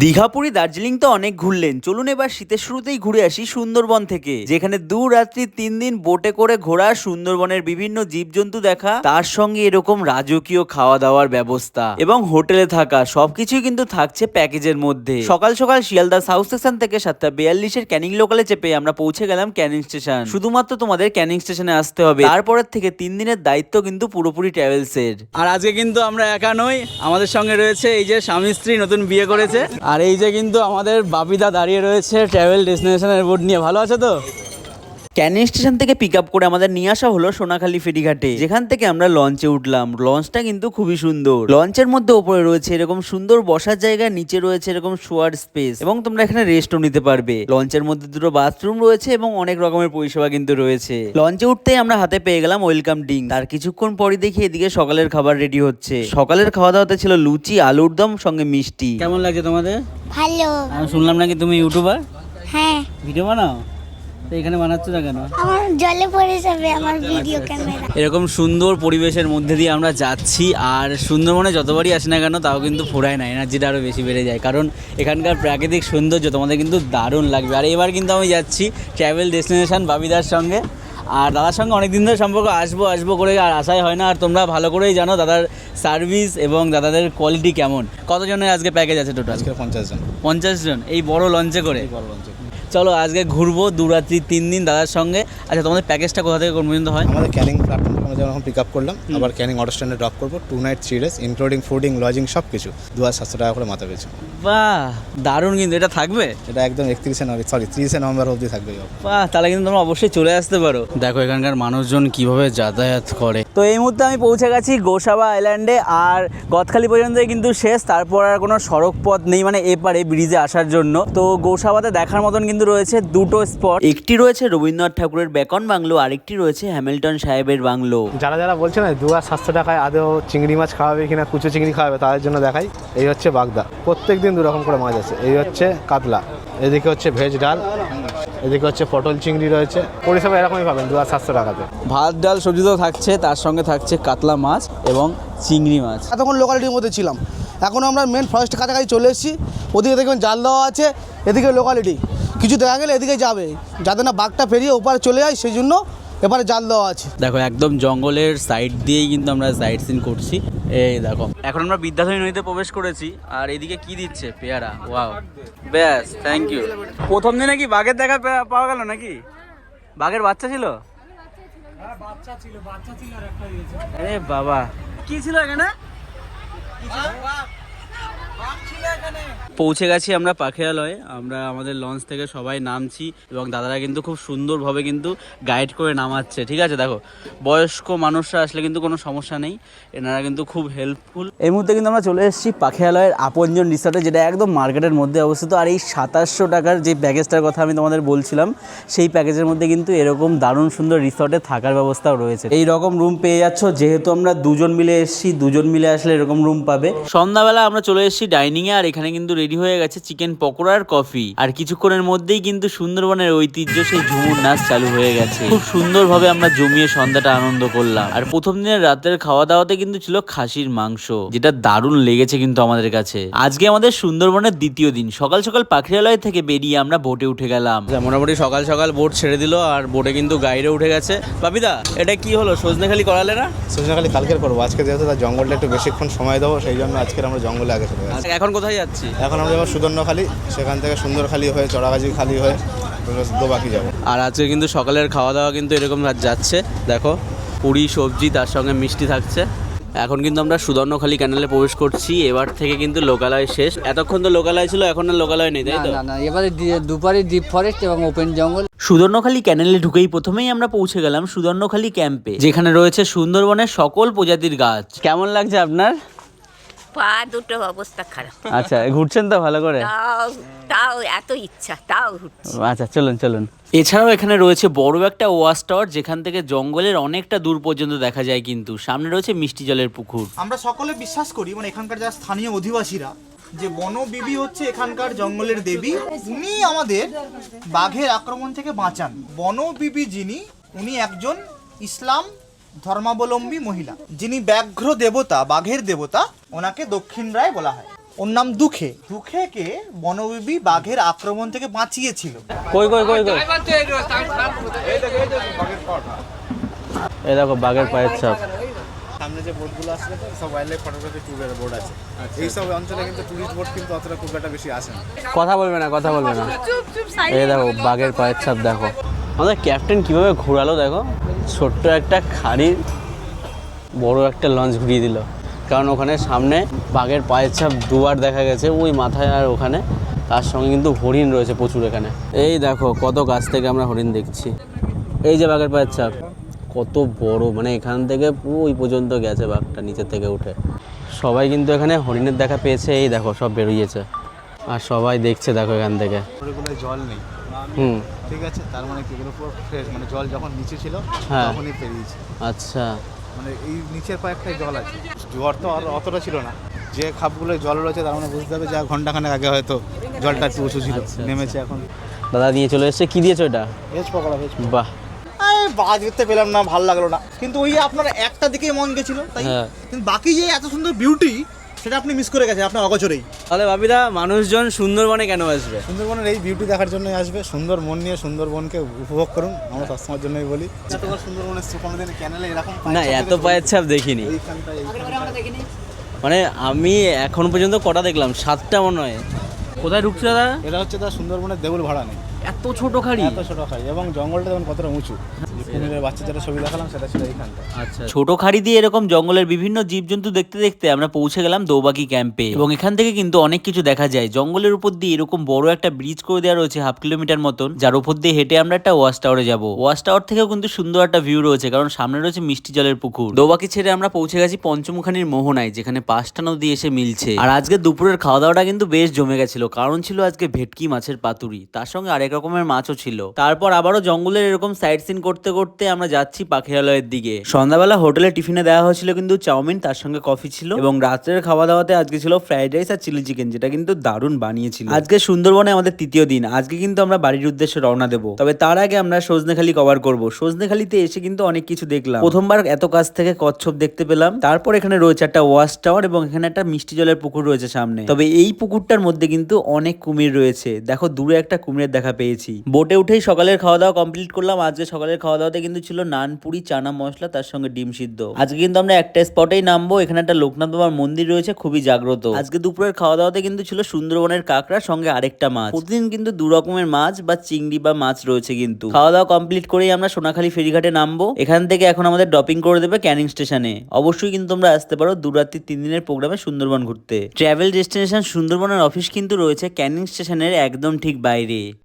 দীঘাপুরি দার্জিলিং তো অনেক ঘুরলেন। চলুন এবার শীতের শুরুতেই ঘুরে আসি সুন্দরবন থেকে। যেখানে দু রাত্রি তিন দিন বোটে করে ঘোরা সুন্দরবনের বিভিন্ন জীবজন্তু দেখা, তার সঙ্গে এরকম রাজকীয় খাওয়া দাওয়ার ব্যবস্থা এবং হোটেলে থাকা, সবকিছুই কিন্তু থাকছে প্যাকেজের মধ্যে। সকাল সকাল শিয়ালদা সাউথ স্টেশন থেকে সাতটা বিয়াল্লিশের ক্যানিং লোকালে চেপে আমরা পৌঁছে গেলাম ক্যানিং স্টেশন। শুধুমাত্র তোমাদের ক্যানিং স্টেশনে আসতে হবে। তারপরের থেকে তিন দিনের দায়িত্ব কিন্তু পুরোপুরি ট্রাভেলসের। আর আজকে কিন্তু আমরা একা নই, আমাদের সঙ্গে রয়েছে এই যে স্বামী স্ত্রী নতুন বিয়ে করেছে। আর এই যে কিন্তু আমাদের বাপিদা দাঁড়িয়ে রয়েছে ট্রাভেল ডেস্টিনেশনের বোর্ড নিয়ে। ভালো আছে তো? ক্যানিং স্টেশন থেকে পিক আপ করে আমাদের নিয়ে আসা হলো সোনাখালী ফেরিঘাটে। যেখান থেকে আমরা লঞ্চে উঠলাম। লঞ্চটা কিন্তু খুবই সুন্দর। লঞ্চের মধ্যে ওপরে রয়েছে এরকম সুন্দর বসার জায়গা নিচে রয়েছে এরকম শোয়ার স্পেস এবং তোমরা এখানে রেস্টও নিতে পারবে। লঞ্চের মধ্যে দুটো বাথরুম রয়েছে এবং অনেক রকমের পরিষেবা কিন্তু রয়েছে। লঞ্চে উঠতেই আমরা হাতে পেয়ে গেলাম ওয়েলকাম ডিং তার কিছুক্ষণ পরই দেখি এদিকে সকালের খাবার রেডি হচ্ছে। সকালের খাওয়া দাওয়াতে ছিল লুচি আলুর দম সঙ্গে মিষ্টি। কেমন লাগছে তোমাদের? ভালো। আমি শুনলাম নাকি তুমি ইউটিউবার হ্যাঁ। ভিডিও বানাও? এখানে বানাচ্ছ না কেন? আমার জলে পড়ে যাবে আমার ভিডিও ক্যামেরা এরকম সুন্দর পরিবেশের মধ্যে দিয়ে আমরা যাচ্ছি আর সুন্দরবনে যতবারই আসি না কেন তাও কিন্তু ফোরায় না এনার্জিটা আরও বেশি বেড়ে যায়। কারণ এখানকার প্রাকৃতিক সৌন্দর্য তোমাদের কিন্তু দারুণ লাগবে। আর এবার কিন্তু আমি যাচ্ছি ট্রাভেল ডেস্টিনেশন বাবিদার সঙ্গে। আর দাদার সঙ্গে অনেক দিন ধরে সম্পর্ক আসব আসব করে আর আশাই হয় না। আর তোমরা ভালো করেই জানো দাদার সার্ভিস এবং দাদাদের কোয়ালিটি কেমন। কতজনের আজকে প্যাকেজ আছে টোটাল আজকে পঞ্চাশ জন। পঞ্চাশ জন। এই বড় লঞ্চে করে? বড় লঞ্চে চলো আজকে ঘুরবো দু রাত্রি তিন দিন দাদার সঙ্গে। আচ্ছা তোমাদের প্যাকেজটা কোথা থেকে কোন পর্যন্ত হয়? আমাদের ক্যানিং প্ল্যাটফর্ম আমরা যেমন পিক আপ করলাম আবার ক্যানিং অটো স্ট্যান্ডে ড্রপ করব। Two night three days including fooding lodging সব কিছু দু হাজার সাতশো টাকা করে মাথা পেয়েছে। বাহ দারুণ কিন্তু এটা থাকবে? এটা একদম একত্রিশে নভেম্বর সরি তিরিশে নভেম্বর অবধি থাকবে বাহ তাহলে কিন্তু তোমরা অবশ্যই চলে আসতে পারো। দেখো এখানকার মানুষজন কীভাবে যাতায়াত করে। তো এই মুহূর্তে আমি পৌঁছে গেছি গোসাবা আইল্যান্ডে আর গদখালি পর্যন্তই কিন্তু শেষ তারপর আর কোনো সড়ক পথ নেই মানে এপারে ব্রিজে আসার জন্য। তো গোসাবাতে দেখার মতন কিন্তু রয়েছে দুটো স্পট একটি রয়েছে রবীন্দ্রনাথ ঠাকুরের বেকন বাংলো আরেকটি রয়েছে হ্যামিল্টন সাহেবের বাংলো। যারা যারা বলছে না দু হাজার সাতশো টাকায় আদৌ চিংড়ি মাছ খাওয়াবে কিনা কুচো চিংড়ি খাওয়াবে তাদের জন্য দেখাই। এই হচ্ছে বাগদা। প্রত্যেক দিন দু রকম করে মাছ আছে। এই হচ্ছে কাতলা এদিকে হচ্ছে ভেজ ডাল এদিকে হচ্ছে পটল চিংড়ি রয়েছে। পরিষেবা এরকমই পাবেন দু হাজার সাতশো টাকাতে। ভাত ডাল সবজি তো থাকছে তার সঙ্গে থাকছে কাতলা মাছ এবং চিংড়ি মাছ। এতক্ষণ লোকালিটির মধ্যে ছিলাম। এখন আমরা মেন ফরেস্ট কাছাকাছি চলে এসেছি। ওদিকে দেখবেন জাল দেওয়া আছে এদিকে লোকালিটি কিছু দেখা গেলে এদিকে যাবে। যাতে না বাঘটা পেরিয়ে ওপারে চলে যায় সেই জন্য এবারে জাল দেওয়া আছে। দেখো একদম জঙ্গলের সাইড দিয়েই কিন্তু আমরা সাইড সিন করছি। এই দেখো এখন আমরা বিদ্যাধরী নদীতে প্রবেশ করেছি আর এদিকে কি দিচ্ছে পেয়ারা? ওয়াও ব্যাস থ্যাংক ইউ প্রথম দিনে কি বাঘের দেখা পাওয়া গেল নাকি? বাঘের বাচ্চা ছিল? আরে বাবা। কি ছিল এখানে? পৌঁছে গেছি আমরা পাখিরালয়ে। আমরা আমাদের লঞ্চ থেকে সবাই নামছি এবং দাদারা কিন্তু খুব সুন্দরভাবে কিন্তু গাইড করে নামাচ্ছে, ঠিক আছে? দেখো, বয়স্ক মানুষরা আসলে কিন্তু কোনো সমস্যা নেই, এনারা কিন্তু খুব হেল্পফুল এই মুহূর্তে কিন্তু আমরা চলে এসেছি পাখিরালয়ের আপনজন রিসর্টে, যেটা একদম মার্কেটের মধ্যে অবস্থিত। আর এই সাতাশশো টাকার যে প্যাকেজটার কথা আমি তোমাদের বলছিলাম, সেই প্যাকেজের মধ্যে কিন্তু এরকম দারুণ সুন্দর রিসর্টে থাকার ব্যবস্থাও রয়েছে। এই রকম রুম পেয়ে যাচ্ছ, যেহেতু আমরা দুজন মিলে এসেছি, দুজন মিলে আসলে এরকম রুম পাবে। সন্ধ্যাবেলা আমরা চলে এসেছি ডাইনিং এ আর এখানে কিন্তু রেডি হয়ে গেছে চিকেন পকোড়া আর কফি আর কিছুক্ষণের মধ্যেই কিন্তু সুন্দরবনের ঐতিহ্য সেই ঝুমুর নাচ চালু হয়ে গেছে। খুব সুন্দরভাবে আমরা জমিয়ে সন্ধ্যাটা আনন্দ করলাম। আর প্রথম দিনের রাতের খাওয়া দাওয়াতে কিন্তু ছিল খাসির মাংস যেটা দারুণ লেগেছে কিন্তু আমাদের কাছে। আজকে আমাদের সুন্দরবনের দ্বিতীয় দিন। সকাল সকাল পাখিরালয় থেকে বেরিয়ে আমরা বোটে উঠে গেলাম। আচ্ছা, মোটামুটি সকাল সকাল বোট ছেড়ে দিল আর বোটে কিন্তু গাইডে উঠে গেছে। বাপিদা এটা কি হলো? সজনেখালি করালে না? সজনেখালি কালকের করব। আজকে যেহেতু তার জঙ্গলটা একটু বেশিক্ষণ সময় দেবো সেই জন্য আজকে আমরা জঙ্গলে আগে চলে গেছি। এখন কোথায় যাচ্ছি? এখন আমরা যাব সুদর্ণখালি সেখান থেকে সুন্দরখালি হয়ে চড়াগাছি খালি হয়ে দোবাকি যাব। আর আজকে কিন্তু সকালের খাওয়া দাওয়া কিন্তু এরকম যাচ্ছে দেখো পুরি সবজি তার সঙ্গে মিষ্টি থাকছে। এখন কিন্তু আমরা সুদর্ণখালি ক্যানেলে প্রবেশ করছি এবার থেকে কিন্তু লোকালয় শেষ। এতক্ষণ তো লোকালয় ছিল এখন আর লোকালয় নেই তাই তো? না না এবারে দুপারে ডিপ ফরেস্ট এবং ওপেন জঙ্গল সুদর্ণখালী ক্যানেলে ঢুকেই প্রথমেই আমরা পৌঁছে গেলাম সুদর্ণখালী ক্যাম্পে যেখানে রয়েছে সুন্দরবনের সকল প্রজাতির গাছ। কেমন লাগছে আপনার? পা দুটো অবস্থা খারাপ। আচ্ছা ঘুরছেন তো ভালো করে? তাও তাও এত ইচ্ছা তাও ঘুরছি। আচ্ছা চলুন চলুন। এছাড়াও এখানে রয়েছে বড় একটা ওয়াচ টাওয়ার যেখান থেকে জঙ্গলের অনেকটা দূর পর্যন্ত দেখা যায় কিন্তু। সামনে রয়েছে মিষ্টি জলের পুকুর। আমরা সকলে বিশ্বাস করি মানে এখানকার যারা স্থানীয় অধিবাসীরা যে বনবিবি হচ্ছে এখানকার জঙ্গলের দেবী উনি আমাদের বাঘের আক্রমণ থেকে বাঁচান। বনবিবি যিনি উনি একজন ইসলাম ধর্মাবলম্বী মহিলা। যিনি ব্যাঘ্র দেবতা বাঘের দেবতা ওনাকে দক্ষিণ রায় বলা হয়। ওর নাম দুঃখে। দুঃখেকে বনবিবি বাঘের আক্রমণ থেকে বাঁচিয়েছিল। কই কই কই কই? এই দেখো বাঘের পায়ের ছাপ। সামনে যে বোটগুলো আসলে তো সব ওয়াইল্ড লাইফ ফটোগ্রাফি ট্যুরের বোট আছে। এই সব অঞ্চলে কিন্তু টুরিস্ট বোট কিন্তু অতটা খুব একটা বেশি আসে না। কথা বলবে না কথা বলবে না। এই দেখো বাঘের পায়ের ছাপ দেখো। আমাদের ক্যাপ্টেন কীভাবে ঘোরালো দেখো। ছোট্ট একটা খাড়ির বড় একটা লঞ্চ ঘুরিয়ে দিল। কারণ ওখানে সামনে বাঘের পায়ের ছাপ দুবার দেখা গেছে, ওই মাথায় আর ওখানে। তার সঙ্গে কিন্তু হরিণ রয়েছে প্রচুর এখানে। এই দেখো কত গাছ থেকে আমরা হরিণ দেখছি। এই যে বাঘের পায়ের ছাপ। কত বড় মানে এখান থেকে ওই পর্যন্ত গেছে বাঘটা নিচের থেকে উঠে। সবাই কিন্তু এখানে হরিণের দেখা পেয়েছে। এই দেখো সব বেরিয়েছে। আর সবাই দেখছে দেখো এখান থেকে। জল নেই। হুম। ঠিক আছে? তার মানে কি? পুরো ফ্রেশ মানে জল যখন নিচে ছিল হ্যাঁ। তখনই পেরিয়েছে আচ্ছা। মানে এই নিচের কয়েকটাই জল আছে। জোয়ার তো আর অতটা ছিল না। যে খাপগুলো জল রয়েছে তার মানে বুঝতে হবে যে ঘন্টাখানেক আগে হয়তো জলটা একটু উঁচু ছিল আচ্ছা, নেমেছে এখন। দাদা নিয়ে চলে এসছে। কি দিয়েছ এটা? ভেজ পকোড়া ভেজ বাহ। বাঘ দেখতে পেলাম না ভালো লাগল না। কিন্তু ওই আপনার একটা দিকেই মন গেছিল তাই? হ্যাঁ। কিন্তু বাকি যে এত সুন্দর বিউটি সেটা আপনি মিস করে গেছেন আপনার অগচরেই। তাহলে বাবিদা মানুষজন সুন্দরবনে কেন আসবে? সুন্দরবনের এই বিউটি দেখার জন্যই আসবে। সুন্দর মন নিয়ে সুন্দরবনকে উপভোগ করুন আমরা সবসময়ের জন্যই বলি। তোমার সুন্দরবনের কোনোদিন ক্যানেলে এরকম না এত পায়ের ছাপ দেখিনি। মানে আমি এখন পর্যন্ত কটা দেখলাম? সাতটা মনে হয়। কোথায় ঢুকছে দাদা? এটা হচ্ছে তার সুন্দরবনের দেউল ভাড়া নেই। এত ছোট খাড়ি। এত ছোট খাড়ি এবং জঙ্গলটা যেমন কতটা উঁচু। কুমিরের আচ্ছা খাড়ি দিয়ে এরকম জঙ্গলের বিভিন্ন জীবজন্তু দেখতে দেখতে আমরা পৌঁছে গেলাম দৌবাকি ক্যাম্পে এবং এখান থেকে কিন্তু অনেক কিছু দেখা যায়। জঙ্গলের উপর দিয়ে এরকম বড় একটা ব্রিজ করে দেওয়া রয়েছে হাফ কিলোমিটার মতন। যার উপর দিয়ে হেঁটে আমরা একটা ওয়াচ টাওয়ারে যাব। ওয়াচ টাওয়ার থেকেও কিন্তু সুন্দর একটা ভিউ রয়েছে, কারণ সামনে রয়েছে মিষ্টি জলের পুকুর। দৌবাকি ছেড়ে আমরা পৌঁছে গেছি পঞ্চমুখানির মোহনায়, যেখানে পাঁচটা নদী এসে মিলছে। আর আজকে দুপুরের খাওয়া দাওয়াটা কিন্তু বেশ জমে গেছিল। কারণ ছিল আজকে ভেটকি মাছের পাতুরি। তার সঙ্গে আরেক রকমের মাছও ছিল। তারপর আবারও জঙ্গলের এরকম সাইট সিন করতে করতে আমরা যাচ্ছি পাখিরালয়ের দিকে। সন্ধ্যাবেলা হোটেলে টিফিনে দেওয়া হয়েছিল কিন্তু চাউমিন, তার সঙ্গে কফি ছিল এবং রাত্রের খাওয়া দাওয়াতে আজকে ছিল ফ্রাইড রাইস আর চিলি চিকেন, যেটা কিন্তু দারুণ বানিয়েছিল। আজকে সুন্দরবনে আমাদের তৃতীয় দিন। আজকে কিন্তু আমরা বাড়ির উদ্দেশ্যে রওনা দেবো। তবে তার আগে আমরা সজনেখালি কভার করব। সজনেখালিতে এসে কিন্তু অনেক কিছু দেখলাম। প্রথমবার এত কাছ থেকে কচ্ছপ দেখতে পেলাম। তারপর এখানে রয়েছে একটা ওয়াশ টাওয়ার এবং এখানে একটা মিষ্টি জলের পুকুর রয়েছে সামনে। তবে এই পুকুরটার মধ্যে কিন্তু অনেক কুমির রয়েছে। দেখো, দূরে একটা কুমিরের দেখা পেয়েছি। বোটে উঠেই সকালের খাওয়া দাওয়া কমপ্লিট করলাম। আজকে সকালের খাওয়া দাওয়াতে কিন্তু ছিল নান, পুরি, চানা মশলা, তার সঙ্গে ডিম সিদ্ধ। আজকে কিন্তু আমরা একটা স্পটেই নামবো, এখানে একটা লোকনাথ বাবার মন্দির রয়েছে, খুবই জাগ্রত। আজকে দুপুরের খাওয়া দাওয়াতে কিন্তু ছিল সুন্দরবনের কাঁকড়া, সঙ্গে আরেকটা মাছ। প্রতিদিন কিন্তু দু রকমের মাছ বা চিংড়ি বা মাছ রয়েছে কিন্তু। খাওয়া দাওয়া কমপ্লিট করেই আমরা সোনাখালী ফেরিঘাটে নামবো। এখান থেকে এখন আমাদের ড্রপিং করে দেবে ক্যানিং স্টেশনে। অবশ্যই কিন্তু তোমরা আসতে পারো দু রাত্রি তিন দিনের প্রোগ্রামে সুন্দরবন ঘুরতে। ট্রাভেল ডেস্টিনেশন সুন্দরবনের অফিস কিন্তু রয়েছে ক্যানিং স্টেশনের একদম ঠিক বাইরে।